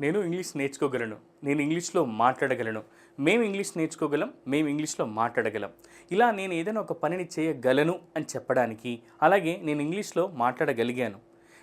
నేను ఇంగ్లీష్ నేర్చుకోగలను నేను ఇంగ్లీష్లో మాట్లాడగలను. మేము ఇంగ్లీష్ నేర్చుకోగలం మేము ఇంగ్లీష్లో మాట్లాడగలం. ఇలా నేను ఏదైనా ఒక పనిని చేయగలను అని చెప్పడానికి అలాగే నేను ఇంగ్లీష్లో మాట్లాడగలిగాను.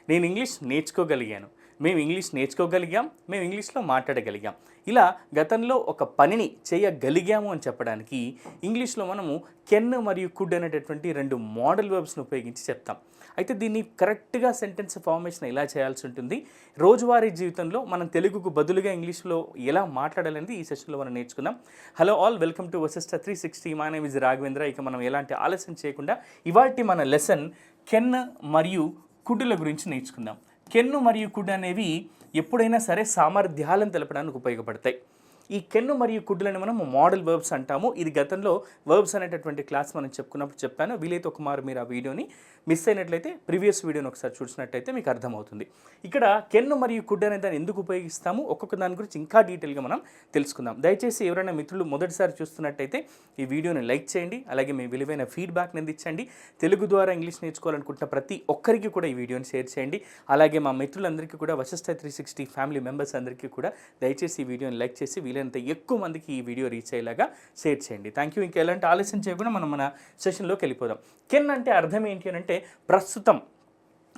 నేను ఇంగ్లీష్ నేర్చుకోగలిగాను. మేము ఇంగ్లీష్ నేర్చుకోగలిగాం మేము ఇంగ్లీష్లో మాట్లాడగలిగాం. ఇలా గతంలో ఒక పనిని చేయగలిగాము అని చెప్పడానికి ఇంగ్లీష్లో మనము కెన్ మరియు కుడ్ అనేటటువంటి రెండు మోడల్ వర్బ్స్ను ఉపయోగించి చెప్తాం. అయితే దీన్ని కరెక్ట్గా సెంటెన్స్ ఫార్మేషన్ ఎలా చేయాల్సి ఉంటుంది? రోజువారీ జీవితంలో మనం తెలుగుకు బదులుగా ఇంగ్లీష్లో ఎలా మాట్లాడాలనేది ఈ సెషన్లో మనం నేర్చుకుందాం. Hello all welcome to Vasista three sixty. My name is Raghavendra. ఇక మనం ఎలాంటి ఆలస్యం చేయకుండా ఇవాటి మన లెసన్ కెన్ మరియు కుడ్డుల గురించి నేర్చుకుందాం. కెన్ను మరియు కుడ్ అనేవి ఎప్పుడైనా సరే సామర్థ్యాలను తెలపడానికి ఉపయోగపడతాయి. ఈ కెన్ను మరియు కుడ్డులని మనం మోడల్ వర్బ్స్ అంటాము. ఇది గతంలో వర్బ్స్ అనేటటువంటి క్లాస్ మనం చెప్పుకున్నప్పుడు చెప్పాను. వీలైతే ఒక మారు మీరు ఆ వీడియోని మిస్ అయినట్లయితే ప్రీవియస్ వీడియోని ఒకసారి చూసినట్టయితే మీకు అర్థమవుతుంది. ఇక్కడ కెన్ను మరియు కుడ్ అనే దాన్ని ఎందుకు ఉపయోగిస్తాము? ఒక్కొక్క దాని గురించి ఇంకా డీటెయిల్గా మనం తెలుసుకుందాం. దయచేసి ఎవరైనా మిత్రులు మొదటిసారి చూస్తున్నట్టయితే ఈ వీడియోని లైక్ చేయండి. అలాగే మీ విలువైన ఫీడ్బ్యాక్ని అందించండి. తెలుగు ద్వారా ఇంగ్లీష్ నేర్చుకోవాలనుకుంటున్న ప్రతి ఒక్కరికి కూడా ఈ వీడియోని షేర్ చేయండి. అలాగే మా మిత్రులందరికీ కూడా Vasishta three sixty family members అందరికీ కూడా దయచేసి ఈ వీడియోని లైక్ చేసి వీలైనంత ఎక్కువ మందికి ఈ వీడియో రీచ్ అయ్యేలాగా షేర్ చేయండి. థ్యాంక్ యూ ఇంకా ఎలాంటి ఆలస్యం చేయకుండా మనం మన సెషన్లోకి వెళ్ళిపోదాం. కెన్ అంటే అర్థం ఏంటి అని అంటే ప్రస్తుతం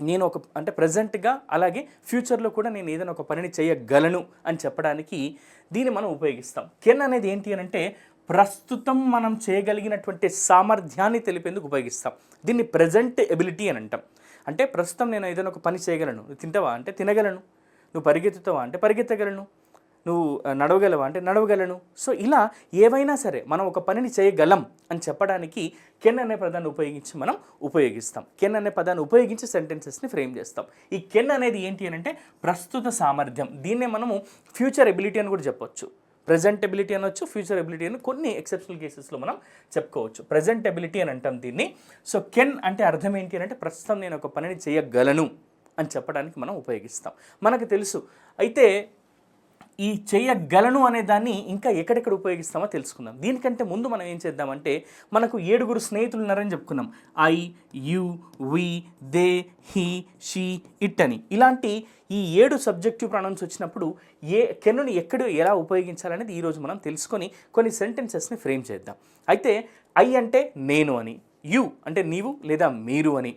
నేను ఒక అంటే ప్రజెంట్గా అలాగే ఫ్యూచర్లో కూడా నేను ఏదైనా ఒక పనిని చేయగలను అని చెప్పడానికి దీన్ని మనం ఉపయోగిస్తాం. కెన్ అనేది ఏంటి అని అంటే ప్రస్తుతం మనం చేయగలిగినటువంటి సామర్థ్యాన్ని తెలిపేందుకు ఉపయోగిస్తాం. దీన్ని ప్రజెంట్ ఎబిలిటీ అని అంటాం. అంటే ప్రస్తుతం నేను ఏదైనా ఒక పని చేయగలను. నువ్వు తింటావా? అంటే తినగలను. నువ్వు పరిగెత్తుతావా? అంటే పరిగెత్తగలను. నువ్వు నడవగలవా? అంటే నడవగలను. సో ఇలా ఏవైనా సరే మనం ఒక పనిని చేయగలం అని చెప్పడానికి కెన్ అనే పదాన్ని ఉపయోగించి మనం ఉపయోగిస్తాం. కెన్ అనే పదాన్ని ఉపయోగించి సెంటెన్సెస్ని ఫ్రేమ్ చేస్తాం. ఈ కెన్ అనేది ఏంటి అని అంటే ప్రస్తుత సామర్థ్యం. దీన్నే మనము ఫ్యూచర్ ఎబిలిటీ అని కూడా చెప్పొచ్చు. ప్రజెంట్ ఎబిలిటీ అనొచ్చు ఫ్యూచర్ ఎబిలిటీ అని కొన్ని ఎక్సెప్షనల్ కేసెస్లో మనం చెప్పుకోవచ్చు. ప్రజెంట్ ఎబిలిటీ అని అంటాం దీన్ని. సో కెన్ అంటే అర్థం ఏంటి అని అంటే ప్రస్తుతం నేను ఒక పనిని చేయగలను అని చెప్పడానికి మనం ఉపయోగిస్తాం. మనకు తెలుసు. అయితే ఈ చేయగలను అనే దాన్ని ఇంకా ఎక్కడెక్కడ ఉపయోగిస్తామో తెలుసుకుందాం. దీనికంటే ముందు మనం ఏం చేద్దామంటే మనకు ఏడుగురు స్నేహితులు ఉన్నారని చెప్పుకున్నాం I you we they he she it అని. ఇలాంటి ఈ ఏడు సబ్జెక్టివ్ ప్రొనౌన్స్ వచ్చినప్పుడు ఏ కెన్నుని ఎక్కడ ఎలా ఉపయోగించాలనేది ఈరోజు మనం తెలుసుకొని కొన్ని సెంటెన్సెస్ని ఫ్రేమ్ చేద్దాం. అయితే ఐ అంటే నేను అని యు అంటే నీవు లేదా మీరు అని.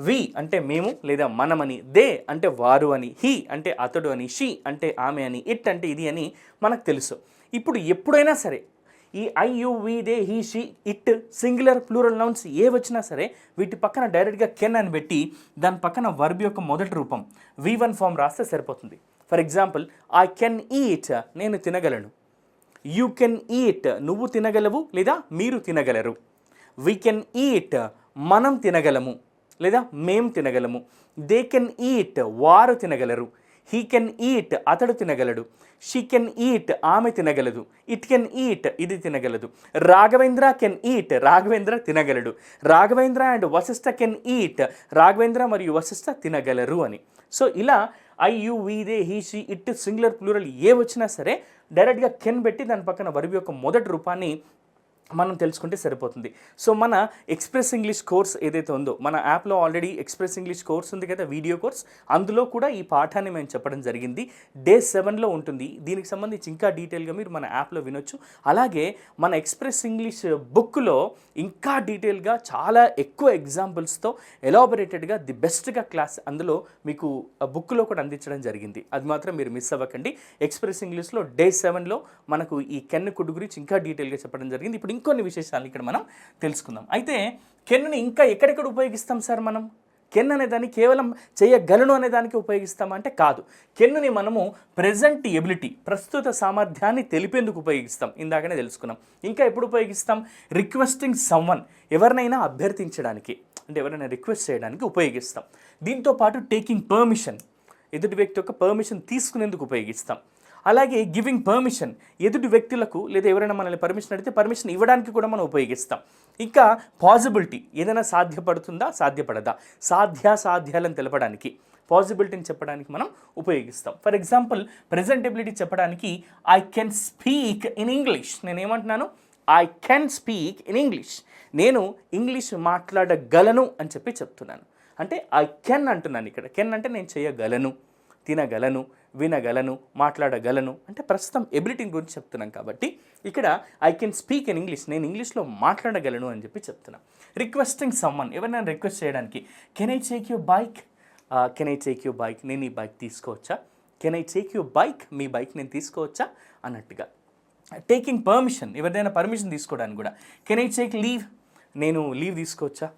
వి అంటే మేము లేదా మనమని దే అంటే వారు అని హీ అంటే అతడు అని షీ అంటే ఆమె అని ఇట్ అంటే ఇది అని మనకు తెలుసు. ఇప్పుడు ఎప్పుడైనా సరే ఈ I we they he she it singular plural nouns ఏ వచ్చినా సరే వీటి పక్కన డైరెక్ట్గా కెన్ అని పెట్టి దాని పక్కన వర్బ్ యొక్క మొదటి రూపం వి వన్ ఫామ్ రాస్తే సరిపోతుంది. For example I can eat నేను తినగలను. యూ కెన్ ఈట్ నువ్వు తినగలవు లేదా మీరు తినగలరు. వీ కెన్ ఈట్ మనం తినగలము. లేదా మేం తినగలము. దే కెన్ ఈట్ వారు తినగలరు. హీ కెన్ ఈట్ అతడు తినగలడు. షీ కెన్ ఈట్ ఆమె తినగలదు. ఇట్ కెన్ ఈట్ ఇది తినగలదు. Raghavendra can eat Raghavendra తినగలడు. Raghavendra and Vasishta can eat Raghavendra మరియు వశిష్ఠ తినగలరు అని. సో ఇలా I you we they he she it singular plural ఏ వచ్చినా సరే డైరెక్ట్గా కెన్ పెట్టి దాని పక్కన వరివి యొక్క మొదటి రూపాన్ని మనం తెలుసుకుంటే సరిపోతుంది. సో మన ఎక్స్ప్రెస్ ఇంగ్లీష్ కోర్స్ ఏదైతే ఉందో మన యాప్లో ఆల్రెడీ ఎక్స్ప్రెస్ ఇంగ్లీష్ కోర్స్ ఉంది కదా వీడియో కోర్స్. అందులో కూడా ఈ పాఠాన్ని మేము చెప్పడం జరిగింది. డే సెవెన్లో ఉంటుంది. దీనికి సంబంధించి ఇంకా డీటెయిల్గా మీరు మన యాప్లో వినొచ్చు. అలాగే మన ఎక్స్ప్రెస్ ఇంగ్లీష్ బుక్లో ఇంకా డీటెయిల్గా చాలా ఎక్కువ ఎగ్జాంపుల్స్తో ఎలాబొరేటెడ్గా ది బెస్ట్గా క్లాస్ అందులో మీకు బుక్లో కూడా అందించడం జరిగింది. అది మాత్రం మీరు మిస్ అవ్వకండి. ఎక్స్ప్రెస్ ఇంగ్లీష్లో డే సెవెన్లో మనకు ఈ కెన్ కుడ్ గురించి ఇంకా డీటెయిల్గా చెప్పడం జరిగింది. ఇప్పుడు ఇంకొన్ని విశేషాలు ఇక్కడ మనం తెలుసుకుందాం. అయితే కెన్నుని ఇంకా ఎక్కడెక్కడ ఉపయోగిస్తాం సార్ మనం? కెన్ అనే దాన్ని కేవలం చేయగలను అనే దానికి ఉపయోగిస్తామా అంటే కాదు. కెన్నుని మనము ప్రజెంట్ ఎబిలిటీ ప్రస్తుత సామర్థ్యాన్ని తెలిపేందుకు ఉపయోగిస్తాం. ఇందాకనే తెలుసుకున్నాం. ఇంకా ఎప్పుడు ఉపయోగిస్తాం? రిక్వెస్టింగ్ సమ్వన్ ఎవరినైనా అభ్యర్థించడానికి అంటే ఎవరైనా రిక్వెస్ట్ చేయడానికి ఉపయోగిస్తాం. దీంతో పాటు టేకింగ్ పర్మిషన్ ఎదుటి వ్యక్తి యొక్క పర్మిషన్ తీసుకునేందుకు ఉపయోగిస్తాం. అలాగే గివింగ్ పర్మిషన్ ఎదుటి వ్యక్తులకు లేదా ఎవరైనా మనల్ని పర్మిషన్ అడిగితే పర్మిషన్ ఇవ్వడానికి కూడా మనం ఉపయోగిస్తాం. ఇంకా పాజిబిలిటీ ఏదైనా సాధ్యపడుతుందా? సాధ్యపడదా? సాధ్యాసాధ్యాలను తెలపడానికి పాజిబిలిటీని చెప్పడానికి మనం ఉపయోగిస్తాం. ఫర్ ఎగ్జాంపుల్ ప్రజెంటబిలిటీ చెప్పడానికి I can speak in English నేను ఏమంటున్నాను I can speak in English నేను ఇంగ్లీష్ మాట్లాడగలను అని చెప్పి చెప్తున్నాను. అంటే ఐ కెన్ అంటున్నాను ఇక్కడ. కెన్ అంటే నేను చేయగలను తినగలను వినగలను మాట్లాడగలను. అంటే ప్రస్తుతం ఎబిలిటీ గురించి చెప్తున్నాం కాబట్టి ఇక్కడ I can speak in English నేను ఇంగ్లీష్లో మాట్లాడగలను అని చెప్పి చెప్తున్నాను రిక్వెస్టింగ్ సమ్మన్ ఎవరైనా రిక్వెస్ట్ చేయడానికి can I take you bike can I take you bike నేను ఈ బైక్ తీసుకోవచ్చా? Can I take you bike me bike నేను తీసుకోవచ్చా? అన్నట్టుగా. టేకింగ్ పర్మిషన్ ఎవరిదైనా పర్మిషన్ తీసుకోవడానికి కూడా. కెన్ ఐ టేక్ లీవ్ నేను లీవ్ తీసుకోవచ్చా?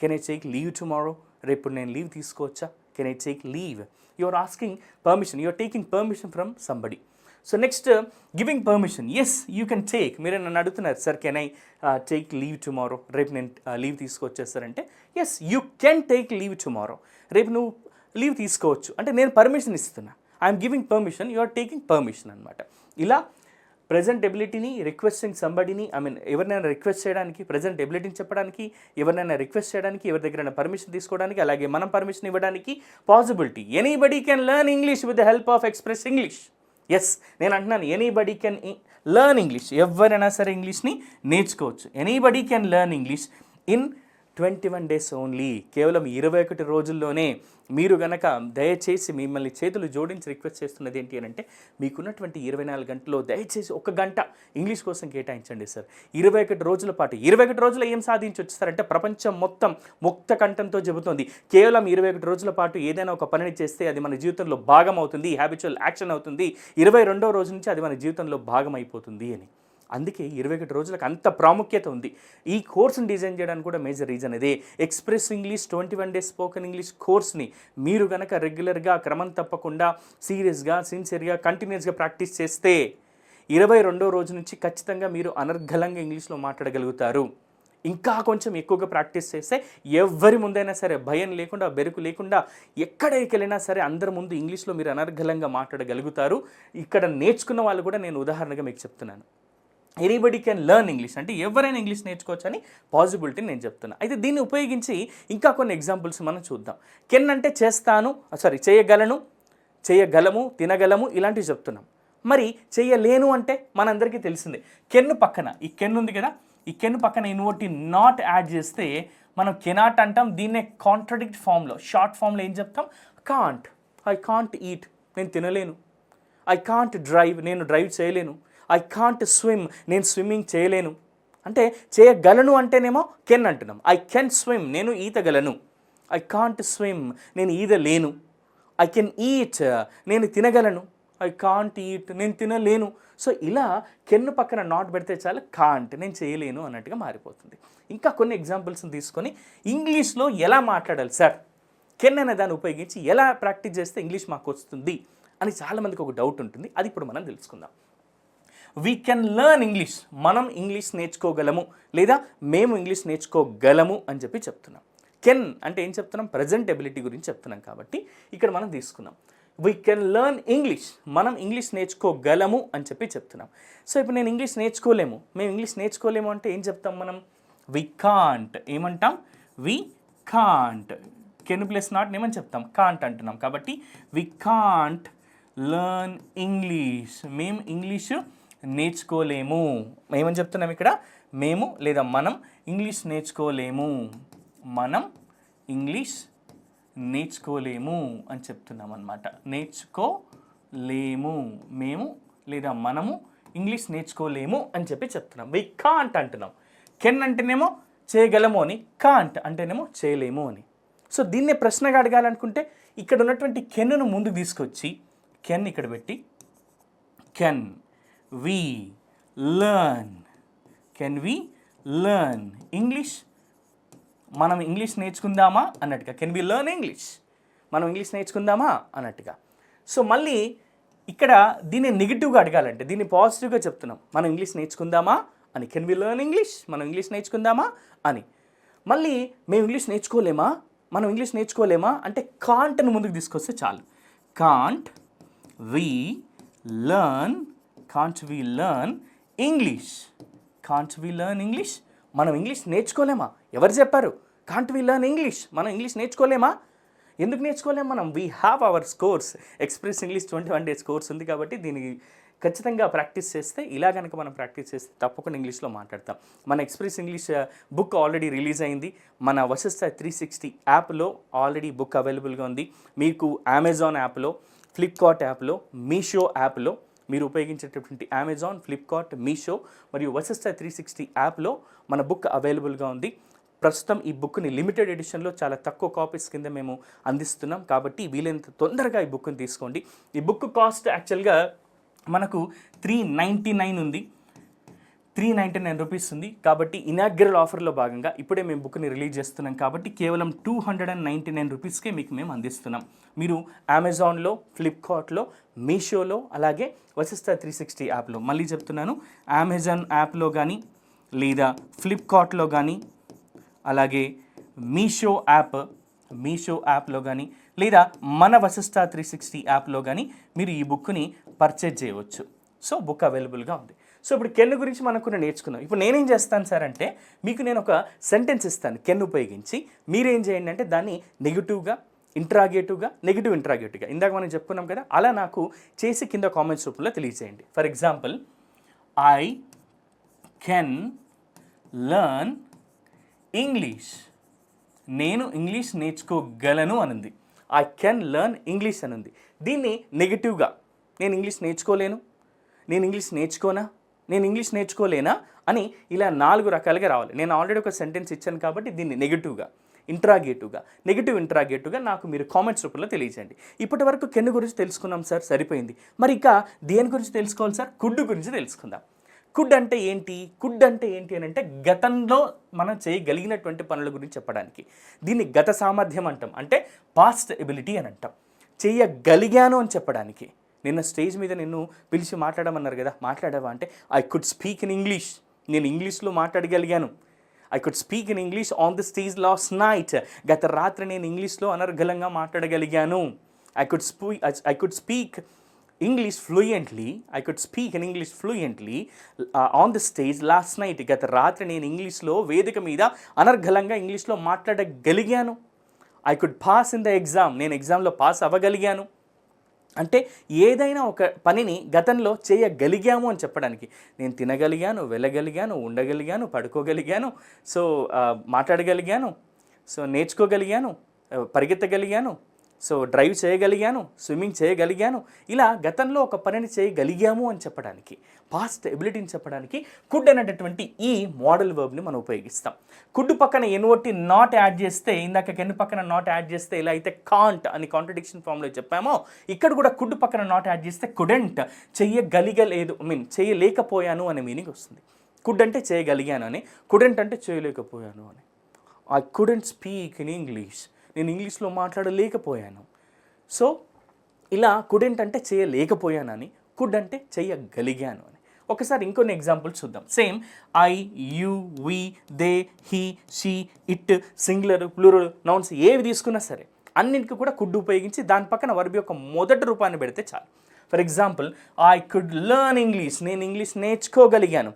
Can I take leave tomorrow రేపు నేను లీవ్ తీసుకోవచ్చా? Can I take leave you are asking permission you are taking permission from somebody so next giving permission yes you can take మీరు నన్ను అడుగుతున్నారు sir can I take leave tomorrow రేపు నేను leave తీసుకొచ్చేస్తారంటే yes you can take leave tomorrow రేపు నువ్వు leave తీసుకోవచ్చు. అంటే నేను పర్మిషన్ ఇస్తున్నా. I'm giving permission you are taking permission అనమాట ఇలా ప్రజెంట్ ఎబిలిటీని రిక్వెస్టింగ్ సంబడిని ఐ మీన్ ఎవరినైనా రిక్వెస్ట్ చేయడానికి ప్రజెంట్ ఎబిలిటీని చెప్పడానికి ఎవరినైనా రిక్వెస్ట్ చేయడానికి ఎవరి దగ్గర పర్మిషన్ తీసుకోవడానికి అలాగే మనం పర్మిషన్ ఇవ్వడానికి possibility anybody can learn English with the help of Express English yes నేను అంటున్నాను ఎనీబడి కెన్ లెర్న్ ఇంగ్లీష్ ఎవరైనా సరే ఇంగ్లీష్ని నేర్చుకోవచ్చు. Anybody can learn English in twenty one days only. కేవలం ఇరవై ఒకటి రోజుల్లోనే మీరు గనక దయచేసి మిమ్మల్ని చేతులు జోడించి రిక్వెస్ట్ చేస్తున్నది ఏంటి అని అంటే మీకున్నటువంటి ఇరవై నాలుగు గంటల్లో దయచేసి ఒక గంట ఇంగ్లీష్ కోసం కేటాయించండి సార్. ఇరవై ఒకటి రోజుల పాటు ఇరవై ఒకటి రోజులు ఏం సాధించవచ్చు సార్ అంటే ప్రపంచం మొత్తం ముక్త కంఠంతో చెబుతోంది. కేవలం ఇరవై ఒకటి రోజుల పాటు ఏదైనా ఒక పనిని చేస్తే అది మన జీవితంలో భాగం అవుతుంది హ్యాబిచువల్ యాక్షన్ అవుతుంది. ఇరవై రెండో రోజు నుంచి అది మన జీవితంలో భాగం అయిపోతుంది అని. అందుకే ఇరవై ఒకటి రోజులకు అంత ప్రాముఖ్యత ఉంది. ఈ కోర్సును డిజైన్ చేయడానికి కూడా మేజర్ రీజన్ ఇదే. Express English twenty one days spoken English కోర్స్ని మీరు కనుక రెగ్యులర్గా క్రమం తప్పకుండా సీరియస్గా సిన్సియర్గా కంటిన్యూస్గా ప్రాక్టీస్ చేస్తే ఇరవై రెండో రోజు నుంచి ఖచ్చితంగా మీరు అనర్ఘలంగా ఇంగ్లీష్లో మాట్లాడగలుగుతారు. ఇంకా కొంచెం ఎక్కువగా ప్రాక్టీస్ చేస్తే ఎవరి ముందైనా సరే భయం లేకుండా బెరుకు లేకుండా ఎక్కడికి వెళ్ళినా సరే అందరి ముందు ఇంగ్లీష్లో మీరు అనర్ఘలంగా మాట్లాడగలుగుతారు. ఇక్కడ నేర్చుకున్న వాళ్ళు కూడా నేను ఉదాహరణగా మీకు చెప్తున్నాను. ఎనీబడి కెన్ లెర్న్ ఇంగ్లీష్ అంటే ఎవరైనా ఇంగ్లీష్ నేర్చుకోవచ్చు అని పాసిబిలిటీ నేను చెప్తున్నా. అయితే దీన్ని ఉపయోగించి ఇంకా కొన్ని ఎగ్జాంపుల్స్ మనం చూద్దాం. కెన్ అంటే చేస్తాను సారీ చేయగలను చేయగలము తినగలము ఇలాంటివి చెప్తున్నాం. మరి చేయలేను అంటే మనందరికీ తెలిసిందే. కెన్ను పక్కన ఈ కెన్ ఉంది కదా ఈ కెన్ పక్కన ఇన్వర్టి నాట్ యాడ్ చేస్తే మనం కెనాట్ అంటాం దీన్నే కాంట్రడిక్ట్ ఫామ్లో షార్ట్ ఫామ్లో ఏం చెప్తాం? కాంట్ ఐ కాంట్ ఈట్ నేను తినలేను. ఐ కాంట్ డ్రైవ్ నేను డ్రైవ్ చేయలేను. ఐ కాంట్ స్విమ్ నేను స్విమ్మింగ్ చేయలేను. అంటే చేయగలను అంటేనేమో కెన్ అంటున్నాం. ఐ కెన్ స్విమ్ నేను ఈతగలను. ఐ కాంట్ స్విమ్ నేను ఈదలేను. ఐ కెన్ ఈట్ నేను తినగలను. ఐ కాంట్ ఈట్ నేను తినలేను. సో ఇలా కెన్ను పక్కన నాట్ పెడితే చాలు కాంట్ నేను చేయలేను అన్నట్టుగా మారిపోతుంది. ఇంకా కొన్ని ఎగ్జాంపుల్స్ని తీసుకొని ఇంగ్లీష్లో ఎలా మాట్లాడాలి? సార్ కెన్ అనే దాన్ని ఉపయోగించి ఎలా ప్రాక్టీస్ చేస్తే ఇంగ్లీష్ మాకు వస్తుంది? అని చాలామందికి ఒక డౌట్ ఉంటుంది. అది ఇప్పుడు మనం తెలుసుకుందాం. వీ కెన్ లెర్న్ ఇంగ్లీష్ మనం ఇంగ్లీష్ నేర్చుకోగలము. లేదా మేము ఇంగ్లీష్ నేర్చుకోగలము అని చెప్పి చెప్తున్నాం. కెన్ అంటే ఏం చెప్తున్నాం? ప్రజెంట్ ఎబిలిటీ గురించి చెప్తున్నాం కాబట్టి ఇక్కడ మనం తీసుకున్నాం. వీ కెన్ లెర్న్ ఇంగ్లీష్ మనం ఇంగ్లీష్ నేర్చుకోగలము అని చెప్పి చెప్తున్నాం. సో ఇప్పుడు నేను ఇంగ్లీష్ నేర్చుకోలేము. మేము ఇంగ్లీష్ నేర్చుకోలేము అంటే ఏం చెప్తాం మనం? వి కాంట్ ఏమంటాం? We can't can plus not ఏమని చెప్తాం? కాంట్ అంటున్నాం. కాబట్టి వి కాంట్ లెర్న్ ఇంగ్లీష్ మేము ఇంగ్లీషు నేర్చుకోలేము. ఏమని చెప్తున్నాం ఇక్కడ? మేము లేదా మనం ఇంగ్లీష్ నేర్చుకోలేము. మనం ఇంగ్లీష్ నేర్చుకోలేము అని చెప్తున్నాం అనమాట నేర్చుకోలేము. మేము లేదా మనము ఇంగ్లీష్ నేర్చుకోలేము అని చెప్పి చెప్తున్నాం. వి కాంట్ అంటున్నాం. కెన్ అంటేనేమో చేయగలము అని. కాంట్ అంటేనేమో చేయలేము అని. సో దీన్నే ప్రశ్నగా అడగాలనుకుంటే ఇక్కడ ఉన్నటువంటి కెన్ను ముందుకు తీసుకొచ్చి కెన్ ఇక్కడ పెట్టి can we learn can we learn English మనం ఇంగ్లీష్ నేర్చుకుందామా అన్నట్టుగా. కెన్ వి లర్న్ ఇంగ్లీష్ మనం ఇంగ్లీష్ నేర్చుకుందామా అన్నట్టుగా. సో మళ్ళీ ఇక్కడ దీన్ని నెగిటివ్గా అడగాలంటే దీన్ని పాజిటివ్గా చెప్తున్నాం. మనం ఇంగ్లీష్ నేర్చుకుందామా అని. కెన్ వి లర్న్ ఇంగ్లీష్ మనం ఇంగ్లీష్ నేర్చుకుందామా అని. మళ్ళీ మేము ఇంగ్లీష్ నేర్చుకోలేమా? మనం ఇంగ్లీష్ నేర్చుకోలేమా? అంటే కాంట్ని ముందుకు తీసుకొస్తే చాలు. Can't we learn can't we learn English can't we learn English మనం ఇంగ్లీష్ నేర్చుకోలేమా? ఎవరు చెప్పారు? కాంట్ వి లర్న్ ఇంగ్లీష్ మనం ఇంగ్లీష్ నేర్చుకోలేమా? ఎందుకు నేర్చుకోలేము మనం? We have our course Express English twenty one days course ఉంది కాబట్టి దీనికి ఖచ్చితంగా ప్రాక్టీస్ చేస్తే ఇలా కనుక మనం ప్రాక్టీస్ చేస్తే తప్పకుండా ఇంగ్లీష్లో మాట్లాడతాం. మన Express English book already release అయింది. మన వసస్త త్రీ సిక్స్టీ యాప్లో ఆల్రెడీ బుక్ అవైలబుల్గా ఉంది. మీకు అమెజాన్ యాప్లో ఫ్లిప్కార్ట్ యాప్లో మీషో యాప్లో మీరు ఉపయోగించేటటువంటి అమెజాన్ ఫ్లిప్కార్ట్ మీషో మరియు వశిష్ట త్రీ సిక్స్టీ యాప్లో మన బుక్ అవైలబుల్గా ఉంది. ప్రస్తుతం ఈ బుక్ని లిమిటెడ్ ఎడిషన్లో చాలా తక్కువ కాపీస్ కింద మేము అందిస్తున్నాం. కాబట్టి వీలైనంత తొందరగా ఈ బుక్ని తీసుకోండి. ఈ బుక్ కాస్ట్ యాక్చువల్గా మనకు త్రీ నైంటీ నైన్ ఉంది. త్రీ నైంటీ నైన్ రూపీస్ ఉంది. కాబట్టి ఇనాగ్రల్ ఆఫర్లో భాగంగా ఇప్పుడే మేము బుక్ని రిలీజ్ చేస్తున్నాం. కాబట్టి కేవలం two hundred and ninety nine రూపీస్కే మీకు మేము అందిస్తున్నాం. మీరు అమెజాన్లో ఫ్లిప్కార్ట్లో మీషోలో అలాగే వశిష్ట త్రీ సిక్స్టీ యాప్లో మళ్ళీ చెప్తున్నాను అమెజాన్ యాప్లో కానీ లేదా ఫ్లిప్కార్ట్లో కానీ అలాగే మీషో యాప్ మీషో యాప్లో కానీ లేదా మన వశిష్ట త్రీ సిక్స్టీ యాప్లో కానీ మీరు ఈ బుక్ని పర్చేజ్ చేయవచ్చు. సో బుక్ అవైలబుల్గా ఉంది. సో ఇప్పుడు కెన్ గురించి మనం కొన్ని నేర్చుకుందాం. ఇప్పుడు నేనేం చేస్తాను సార్ అంటే మీకు నేను ఒక సెంటెన్స్ ఇస్తాను కెన్ ఉపయోగించి. మీరేం చేయండి అంటే దాన్ని నెగిటివ్గా ఇంట్రాగేటివ్గా నెగిటివ్ ఇంట్రాగేటివ్గా ఇందాక మనం చెప్పుకున్నాం కదా అలా నాకు చేసి కింద కామెంట్స్ రూపంలో తెలియజేయండి. For example I can learn English నేను ఇంగ్లీష్ నేర్చుకోగలను అనుంది. ఐ కెన్ లెర్న్ ఇంగ్లీష్ అనుంది. దీన్ని నెగిటివ్గా నేను ఇంగ్లీష్ నేర్చుకోలేను. నేను ఇంగ్లీష్ నేర్చుకోనా? నేను ఇంగ్లీష్ నేర్చుకోలేనా అని ఇలా నాలుగు రకాలుగా రావాలి. నేను ఆల్రెడీ ఒక సెంటెన్స్ ఇచ్చాను కాబట్టి దీన్ని నెగిటివ్గా ఇంట్రాగేటివ్గా నెగిటివ్ ఇంట్రాగేటివ్గా నాకు మీరు కామెంట్స్ రూపంలో తెలియజేయండి. ఇప్పటి వరకు కెన్ను గురించి తెలుసుకున్నాం సార్ సరిపోయింది. మరి ఇక దేని గురించి తెలుసుకోవాలి సార్ కుడ్ గురించి తెలుసుకుందాం. కుడ్ అంటే ఏంటి? కుడ్ అంటే ఏంటి అని అంటే గతంలో మనం చేయగలిగినటువంటి పనుల గురించి చెప్పడానికి. దీన్ని గత సామర్థ్యం అంటాం. అంటే పాస్ట్ ఎబిలిటీ అని అంటాం. చేయగలిగాను అని చెప్పడానికి. నిన్న స్టేజ్ మీద నిన్ను పిలిచి మాట్లాడమన్నారు కదా మాట్లాడావా అంటే I could speak in English నేను ఇంగ్లీష్లో మాట్లాడగలిగాను. I could speak in English on the stage last night గత రాత్రి నేను ఇంగ్లీష్లో అనర్గలంగా మాట్లాడగలిగాను. I could speak I could speak English fluently I could speak in English fluently on the stage last night గత రాత్రి నేను ఇంగ్లీష్లో వేదిక మీద అనర్గలంగా ఇంగ్లీష్లో మాట్లాడగలిగాను. I could pass in the exam నేను ఎగ్జామ్లో పాస్ అవ్వగలిగాను. అంటే ఏదైనా ఒక పనిని గతంలో చేయగలిగాము అని చెప్పడానికి. నేను తినగలిగాను వెళ్ళగలిగాను ఉండగలిగాను పడుకోగలిగాను సో మాట్లాడగలిగాను సో నేర్చుకోగలిగాను పరిగెత్తగలిగాను సో డ్రైవ్ చేయగలిగాను స్విమ్మింగ్ చేయగలిగాను ఇలా గతంలో ఒక పనిని చేయగలిగాము అని చెప్పడానికి పాస్ట్ ఎబిలిటీని చెప్పడానికి కుడ్ అనేటటువంటి ఈ మోడల్ వర్బ్ని మనం ఉపయోగిస్తాం. కుడ్ పక్కన ఎన్ఓటి నాట్ యాడ్ చేస్తే ఇందాక కెన్ పక్కన నాట్ యాడ్ చేస్తే ఇలా అయితే కాంట్ అని కాంట్రడిక్షన్ ఫామ్లో చెప్పామో ఇక్కడ కూడా కుడ్ పక్కన నాట్ యాడ్ చేస్తే కుడెంట్ చెయ్యగలిగలేదు ఐ మీన్ చేయలేకపోయాను అనే మీనింగ్ వస్తుంది. కుడ్ అంటే చేయగలిగాను అని కుడెంట్ అంటే చేయలేకపోయాను అని. I couldn't speak in English నేను ఇంగ్లీష్లో మాట్లాడలేకపోయాను. సో ఇలా కుడెంట్ అంటే చేయలేకపోయానని కుడ్ అంటే చేయగలిగాను అని. ఒకసారి ఇంకొన్ని ఎగ్జాంపుల్స్ చూద్దాం. Same I you we they he she it singular plural nouns ఏవి తీసుకున్నా సరే అన్నింటికి కూడా కుడ్ ఉపయోగించి దాని పక్కన వర్బ్ యొక్క మొదటి రూపాన్ని పెడితే చాలు. For example I could learn English నేను ఇంగ్లీష్ నేర్చుకోగలిగాను.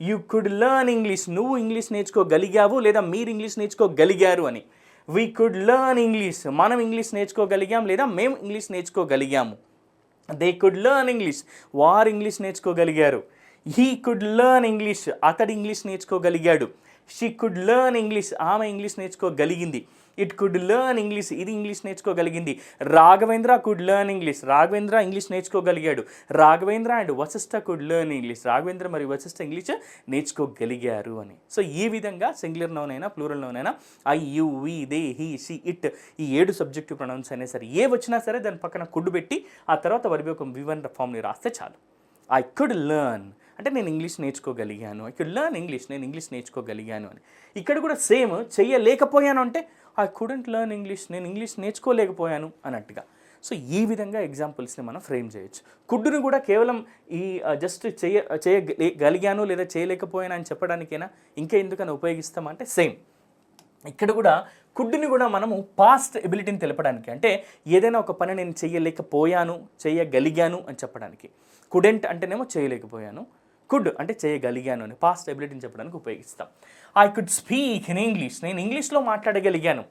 యూ కుడ్ లెర్న్ ఇంగ్లీష్ నువ్వు ఇంగ్లీష్ నేర్చుకోగలిగావు లేదా మీరు ఇంగ్లీష్ నేర్చుకోగలిగారు అని. వీ కుడ్ లెర్న్ ఇంగ్లీష్ మనం ఇంగ్లీష్ నేర్చుకోగలిగాం లేదా మేము ఇంగ్లీష్ నేర్చుకోగలిగాము. దే కుడ్ లెర్న్ ఇంగ్లీష్ వారు ఇంగ్లీష్ నేర్చుకోగలిగారు. హీ కుడ్ లెర్న్ ఇంగ్లీష్ అతడు ఇంగ్లీష్ నేర్చుకోగలిగాడు. షీ కుడ్ లెర్న్ ఇంగ్లీష్ ఆమె ఇంగ్లీష్ నేర్చుకోగలిగింది. ఇట్ కుడ్ లెర్న్ ఇంగ్లీష్ ఇది English నేర్చుకోగలిగింది. Raghavendra could learn English Raghavendra English నేర్చుకోగలిగాడు. Raghavendra and Vasishta could learn English Raghavendra మరియు Vashishtha English నేర్చుకోగలిగారు అని. సో ఈ విధంగా సింగులర్ నౌనైనా plural నౌనైనా I you we they he she it ఈ ఏడు సబ్జెక్టివ్ ప్రొనౌన్స్ అయినా సరే ఏ వచ్చినా సరే దాని పక్కన కుడ్ పెట్టి ఆ తర్వాత వరి ఒక వివన్ ఫామ్ని రాస్తే చాలు. ఐ కుడ్ లెర్న్ అంటే నేను ఇంగ్లీష్ నేర్చుకోగలిగాను. ఐ కుడ్ లెర్న్ ఇంగ్లీష్ నేను ఇంగ్లీష్ నేర్చుకోగలిగాను అని. ఇక్కడ కూడా సేమ్ చెయ్యలేకపోయాను అంటే ఐ కుడెంట్ లెర్న్ ఇంగ్లీష్ నేను ఇంగ్లీష్ నేర్చుకోలేకపోయాను అన్నట్టుగా. సో ఈ విధంగా ఎగ్జాంపుల్స్ని మనం ఫ్రేమ్ చేయొచ్చు. కుడ్డును కూడా కేవలం ఈ జస్ట్ చేయ చేయగలిగాను లేదా చేయలేకపోయాను అని చెప్పడానికైనా ఇంకా ఎందుకని ఉపయోగిస్తామంటే సేమ్ ఇక్కడ కూడా కుడ్డుని కూడా మనము పాస్ట్ ఎబిలిటీని తెలపడానికి అంటే ఏదైనా ఒక పని నేను చేయలేకపోయాను చేయగలిగాను అని చెప్పడానికి. కుడెంట్ అంటేనేమో చేయలేకపోయాను. కుడ్ అంటే చేయగలిగాను అని పాస్ట్ ఎబిలిటీని చెప్పడానికి ఉపయోగిస్తాం. I could speak in English నేను ఇంగ్లీష్లో మాట్లాడగలిగాను.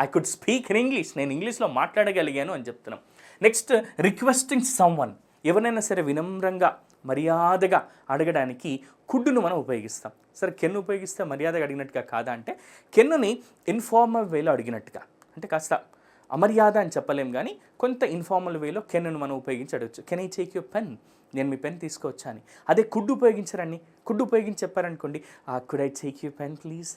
I could speak in English నేను ఇంగ్లీష్లో మాట్లాడగలిగాను అని చెప్తున్నాం. నెక్స్ట్ రిక్వెస్టింగ్ సమ్ వన్ ఎవరైనా సరే వినమ్రంగా మర్యాదగా అడగడానికి కుడ్డును మనం ఉపయోగిస్తాం. సరే కెన్ను ఉపయోగిస్తే మర్యాదగా అడిగినట్టుగా కాదా అంటే కెన్నుని ఇన్ఫార్మల్ వేలో అడిగినట్టుగా. అంటే కాస్త అమర్యాద అని చెప్పలేం కానీ కొంత ఇన్ఫార్మల్ వేలో కెన్ను మనం ఉపయోగించి అడగచ్చు. Can I take you pen నేను మీ పెన్ తీసుకోవచ్చా అని అదే కుడ్ ఉపయోగించారండి కుడ్ ఉపయోగించి చెప్పారనుకోండి could I take you pen please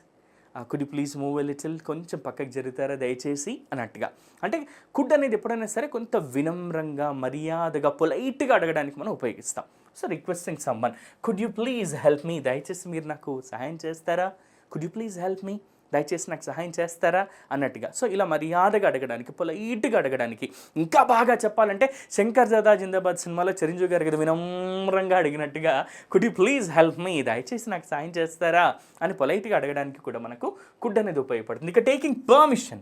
could you please move little కొంచెం పక్కకి జరుగుతారా దయచేసి? అన్నట్టుగా. అంటే కుడ్ అనేది ఎప్పుడైనా సరే కొంత వినమ్రంగా మర్యాదగా పొలైట్గా అడగడానికి మనం ఉపయోగిస్తాం. So requesting someone could you please help me దయచేసి మీరు నాకు సహాయం చేస్తారా? Could you please help me దయచేసి నాకు సహాయం చేస్తారా? అన్నట్టుగా. సో ఇలా మర్యాదగా అడగడానికి పొలైట్గా అడగడానికి ఇంకా బాగా చెప్పాలంటే శంకర్ దాదా జిందాబాద్ సినిమాలో చిరంజీవి గారి కదా వినమ్రంగా అడిగినట్టుగా could you please help me దయచేసి నాకు సహాయం చేస్తారా? అని పొలైట్గా అడగడానికి కూడా మనకు కుడ్ అనేది ఉపయోగపడుతుంది. ఇక టేకింగ్ పర్మిషన్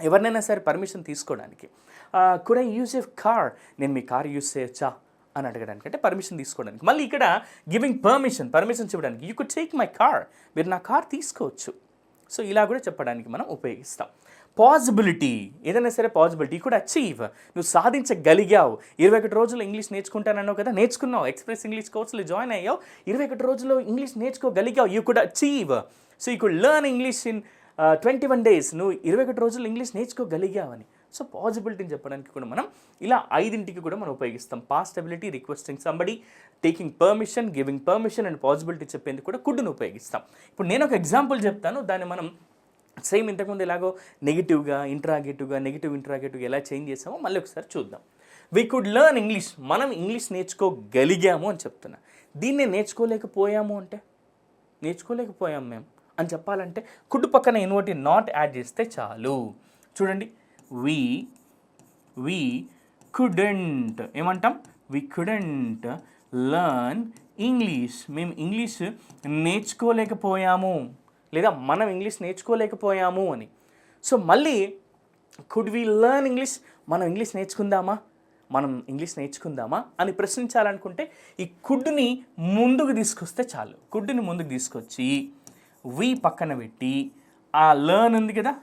ఎవరినైనా సరే పర్మిషన్ తీసుకోవడానికి. Could I use a car నేను మీ కార్ యూజ్ చేయొచ్చా? అని అడగడానికి అంటే పర్మిషన్ తీసుకోవడానికి. మళ్ళీ ఇక్కడ గివింగ్ పర్మిషన్ పర్మిషన్ చెప్పడానికి you could take my car మీరు నా కార్ తీసుకోవచ్చు. సో ఇలా కూడా చెప్పడానికి మనం ఉపయోగిస్తాం. పాజిబిలిటీ ఏదైనా సరే పాజిబిలిటీ కూడా అచీవ్ నువ్వు సాధించగలిగావు. ఇరవై ఒకటి రోజులు ఇంగ్లీష్ నేర్చుకుంటానన్నావు కదా నేర్చుకున్నావు. ఎక్స్ప్రెస్ ఇంగ్లీష్ కోర్సులో జాయిన్ అయ్యావు. ఇరవై ఒకటి రోజుల్లో English నేర్చుకోగలిగావు. You could achieve so you could learn English in twenty one days నువ్వు ఇరవై ఒకటి రోజులు ఇంగ్లీష్ నేర్చుకోగలిగావని. సో పాజిబిలిటీని చెప్పడానికి కూడా మనం ఇలా ఐదింటికి కూడా మనం ఉపయోగిస్తాం. Past ability requesting somebody taking permission giving permission and possibility చెప్పేందుకు కూడా కుడ్డును ఉపయోగిస్తాం. ఇప్పుడు నేను ఒక ఎగ్జాంపుల్ చెప్తాను. దాన్ని మనం సేమ్ ఇంతకుముందు ఎలాగో నెగిటివ్గా ఇంట్రాగేటివ్గా నెగిటివ్ ఇంట్రాగేటివ్ ఎలా చేంజ్ చేసామో మళ్ళీ ఒకసారి చూద్దాం. వీ కుడ్ లెర్న్ ఇంగ్లీష్ మనం ఇంగ్లీష్ నేర్చుకోగలిగాము అని చెప్తున్నా. దీన్ని నేర్చుకోలేకపోయాము అంటే? నేర్చుకోలేకపోయాం మేము. అని చెప్పాలంటే కుడ్డు పక్కన ఇన్వర్టి నాట్ యాడ్ చేస్తే చాలు. చూడండి. వి వి కుడెంట్ ఏమంటాం? వి కుడెంట్ లర్న్ ఇంగ్లీష్ మేము ఇంగ్లీష్ నేర్చుకోలేకపోయాము. లేదా మనం ఇంగ్లీష్ నేర్చుకోలేకపోయాము అని. సో మళ్ళీ కుడ్ వి లర్న్ ఇంగ్లీష్ మనం ఇంగ్లీష్ నేర్చుకుందామా? మనం ఇంగ్లీష్ నేర్చుకుందామా? అని ప్రశ్నించాలనుకుంటే ఈ కుడ్ని ముందుకు తీసుకొస్తే చాలు. కుడ్ని ముందుకు తీసుకొచ్చి వి పక్కన పెట్టి ఆ లర్న్ ఉంది కదా?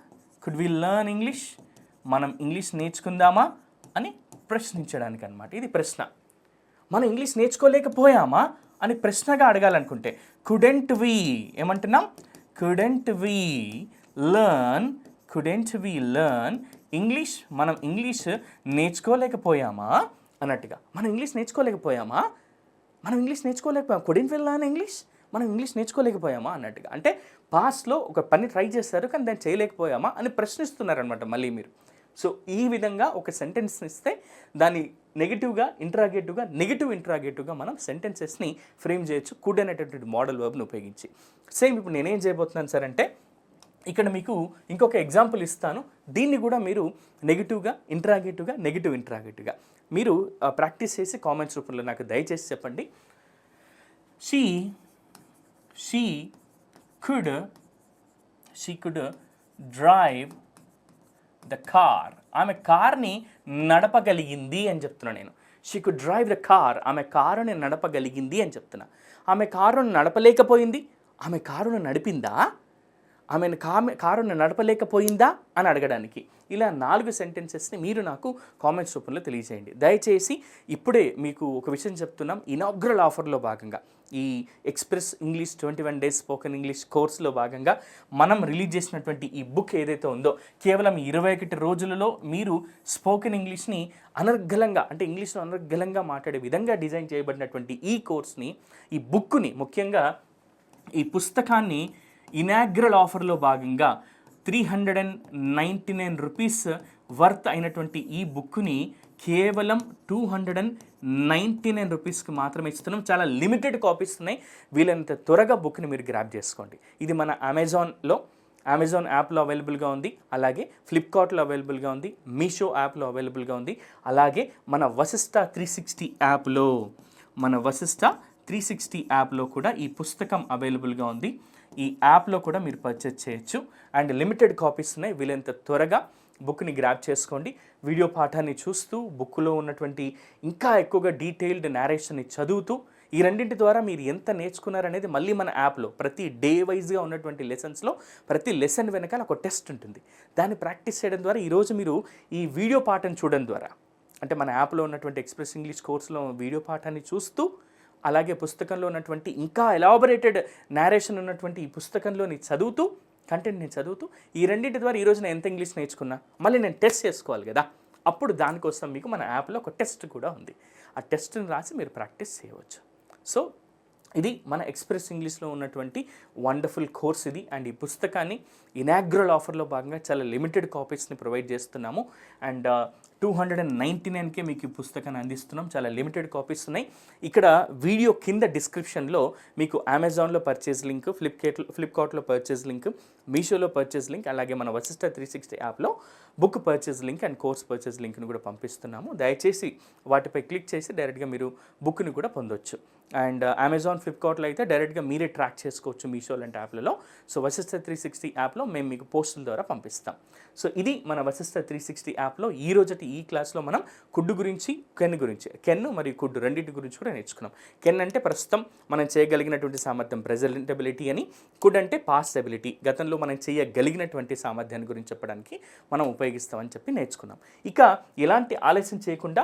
కుడ్ వి లర్న్ ఇంగ్లీష్ మనం ఇంగ్లీష్ నేర్చుకుందామా అని ప్రశ్నించడానికి అనమాట ఇది ప్రశ్న. మనం ఇంగ్లీష్ నేర్చుకోలేకపోయామా అని ప్రశ్నగా అడగాలనుకుంటే కుడెంట్ వి ఏమంటున్నాం? Couldn't we learn couldn't we learn English మనం ఇంగ్లీష్ నేర్చుకోలేకపోయామా? అన్నట్టుగా. మనం ఇంగ్లీష్ నేర్చుకోలేకపోయామా? మనం ఇంగ్లీష్ నేర్చుకోలేకపోయాం కుడెంట్ వి లర్న్ ఇంగ్లీష్? మనం ఇంగ్లీష్ నేర్చుకోలేకపోయామా? అన్నట్టుగా. అంటే పాస్ట్లో ఒక పని ట్రై చేస్తారు కానీ దాన్ని చేయలేకపోయామా? అని ప్రశ్నిస్తున్నారనమాట మళ్ళీ మీరు. సో ఈ విధంగా ఒక సెంటెన్స్ ఇస్తే దాన్ని నెగిటివ్గా ఇంట్రాగేటివ్గా నెగిటివ్ ఇంట్రాగేటివ్గా మనం సెంటెన్సెస్ని ఫ్రేమ్ చేయొచ్చు. కుడ్ అనేటటువంటి మోడల్ వర్బ్ని ఉపయోగించి. సేమ్ ఇప్పుడు నేనేం చేయబోతున్నాను సార్ అంటే ఇక్కడ మీకు ఇంకొక ఎగ్జాంపుల్ ఇస్తాను. దీన్ని కూడా మీరు నెగిటివ్గా ఇంట్రాగేటివ్గా నెగిటివ్ ఇంట్రాగేటివ్గా మీరు ప్రాక్టీస్ చేసి కామెంట్స్ రూపంలో నాకు దయచేసి చెప్పండి. She she could she could drive the car ఆమె కార్ని నడపగలిగింది అని చెప్తున్నా నేను. She could drive the car ఆమె కారుని నడపగలిగింది అని చెప్తున్నా. ఆమె కారును నడపలేకపోయింది. ఆమె కారును నడిపిందా? ఆమెను కామె కారును నడపలేకపోయిందా అని అడగడానికి. ఇలా నాలుగు సెంటెన్సెస్ని మీరు నాకు కామెంట్స్ రూపంలో తెలియజేయండి. దయచేసి ఇప్పుడే మీకు ఒక విషయం చెప్తున్నాం. ఇనాగ్రల్ ఆఫర్లో భాగంగా ఈ express English twenty one days spoken English కోర్సులో భాగంగా మనం రిలీజ్ చేసినటువంటి ఈ బుక్ ఏదైతే ఉందో కేవలం ఇరవై ఒకటి రోజులలో మీరు స్పోకెన్ ఇంగ్లీష్ని అనర్గళంగా అంటే ఇంగ్లీష్లో అనర్గళంగా మాట్లాడే విధంగా డిజైన్ చేయబడినటువంటి ఈ కోర్స్ని ఈ బుక్ని ముఖ్యంగా ఈ పుస్తకాన్ని ఇనాగ్రల్ ఆఫర్లో భాగంగా three hundred and ninety nine rupees worth అయినటువంటి ఈ బుక్ని కేవలం two hundred and ninety nine రూపీస్కి మాత్రమే ఇస్తున్నాం. చాలా లిమిటెడ్ కాపీస్ ఉన్నాయి. వీలైనంత త్వరగా బుక్ని మీరు గ్రాప్ చేసుకోండి. ఇది మన అమెజాన్లో అమెజాన్ యాప్లో అవైలబుల్గా ఉంది. అలాగే ఫ్లిప్కార్ట్లో అవైలబుల్గా ఉంది. మీషో యాప్లో అవైలబుల్గా ఉంది. అలాగే మన వశిష్ట త్రీ సిక్స్టీ యాప్లో మన వశిష్ట త్రీ సిక్స్టీ యాప్లో కూడా ఈ పుస్తకం అవైలబుల్గా ఉంది. ఈ యాప్లో కూడా మీరు పర్చేజ్ చేయొచ్చు. అండ్ లిమిటెడ్ కాపీస్ ఉన్నాయి. వీలైనంత త్వరగా బుక్ని గ్రాప్ చేసుకోండి. వీడియో పాఠాన్ని చూస్తూ బుక్లో ఉన్నటువంటి ఇంకా ఎక్కువగా డీటెయిల్డ్ నేరేషన్ని చదువుతూ ఈ రెండింటి ద్వారా మీరు ఎంత నేర్చుకున్నారనేది మళ్ళీ మన యాప్లో ప్రతి డే వైజ్గా ఉన్నటువంటి లెసన్స్లో ప్రతి లెసన్ వెనకాల ఒక టెస్ట్ ఉంటుంది. దాన్ని ప్రాక్టీస్ చేయడం ద్వారా ఈరోజు మీరు ఈ వీడియో పాఠం చూడడం ద్వారా అంటే మన యాప్లో ఉన్నటువంటి ఎక్స్ప్రెస్ ఇంగ్లీష్ కోర్సులో వీడియో పాఠాన్ని చూస్తూ అలాగే పుస్తకంలో ఉన్నటువంటి ఇంకా ఎలాబొరేటెడ్ నేరేషన్ ఉన్నటువంటి ఈ పుస్తకంలోని చదువుతూ కంటెంట్ నేను చదువుతూ ఈ రెండింటి ద్వారా ఈరోజు నేను ఎంత ఇంగ్లీష్ నేర్చుకున్నా మళ్ళీ నేను టెస్ట్ చేసుకోవాలి కదా. అప్పుడు దానికోసం మీకు మన యాప్లో ఒక టెస్ట్ కూడా ఉంది. ఆ టెస్ట్ని రాసి మీరు ప్రాక్టీస్ చేయవచ్చు. సో ఇది మన ఎక్స్ప్రెస్ ఇంగ్లీష్లో ఉన్నటువంటి వండర్ఫుల్ కోర్స్ ఇది. అండ్ ఈ పుస్తకాన్ని ఇనాగ్రల్ ఆఫర్లో భాగంగా చాలా లిమిటెడ్ కాపీస్ని ప్రొవైడ్ చేస్తున్నాము. And two hundred and ninety నైన్కే మీకు ఈ పుస్తకాన్ని అందిస్తున్నాం. చాలా లిమిటెడ్ కాపీస్ ఉన్నాయి. ఇక్కడ వీడియో కింద డిస్క్రిప్షన్లో మీకు అమెజాన్లో పర్చేజ్ లింక్ ఫ్లిప్కార్ట్ ఫ్లిప్కార్ట్లో పర్చేజ్ లింక్ మీషోలో పర్చేజ్ లింక్ అలాగే మన వసిస్ట త్రీ సిక్స్టీ యాప్లో book purchase link and course purchase లింక్ను కూడా పంపిస్తున్నాము. దయచేసి వాటిపై క్లిక్ చేసి డైరెక్ట్గా మీరు బుక్ని కూడా పొందొచ్చు. అండ్ అమెజాన్ ఫ్లిప్కార్ట్లో అయితే డైరెక్ట్గా మీరే ట్రాక్ చేసుకోవచ్చు మీషో లాంటి యాప్లలో. సో వశిష్ట త్రీ సిక్స్టీ యాప్లో మేము మీకు పోస్టుల ద్వారా పంపిస్తాం. సో ఇది మన వశిష్ట త్రీ సిక్స్టీ యాప్లో ఈ రోజటి ఈ క్లాస్లో మనం కుడ్డు గురించి కెన్ గురించి కెన్ మరియు కుడ్డు రెండింటి గురించి కూడా నేర్చుకున్నాం. కెన్ అంటే ప్రస్తుతం మనం చేయగలిగినటువంటి సామర్థ్యం ప్రెజెంటబిలిటీ అని కుడ్ అంటే పాస్ట్ ఎబిలిటీ గతంలో మనం చేయగలిగినటువంటి సామర్థ్యాన్ని గురించి చెప్పడానికి మనం ఉపయోగిస్తామని చెప్పి నేర్చుకున్నాం. ఇక ఎలాంటి ఆలస్యం చేయకుండా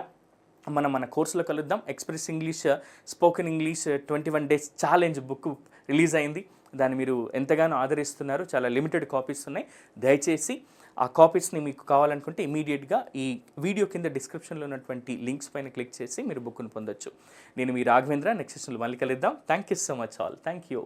మనం మన కోర్సులో కలుద్దాం. Express English spoken English twenty one days challenge book release అయింది. దాన్ని మీరు ఎంతగానో ఆదరిస్తున్నారు. చాలా లిమిటెడ్ కాపీస్ ఉన్నాయి. దయచేసి ఆ కాపీస్ని మీకు కావాలనుకుంటే ఇమీడియట్గా ఈ వీడియో కింద డిస్క్రిప్షన్లో ఉన్నటువంటి లింక్స్ పైన క్లిక్ చేసి మీరు బుక్ను పొందొచ్చు. నేను మీ రాఘవేంద్ర నెక్స్ట్ సెషన్లో మళ్ళీ కలుద్దాం. Thank you so much all thank you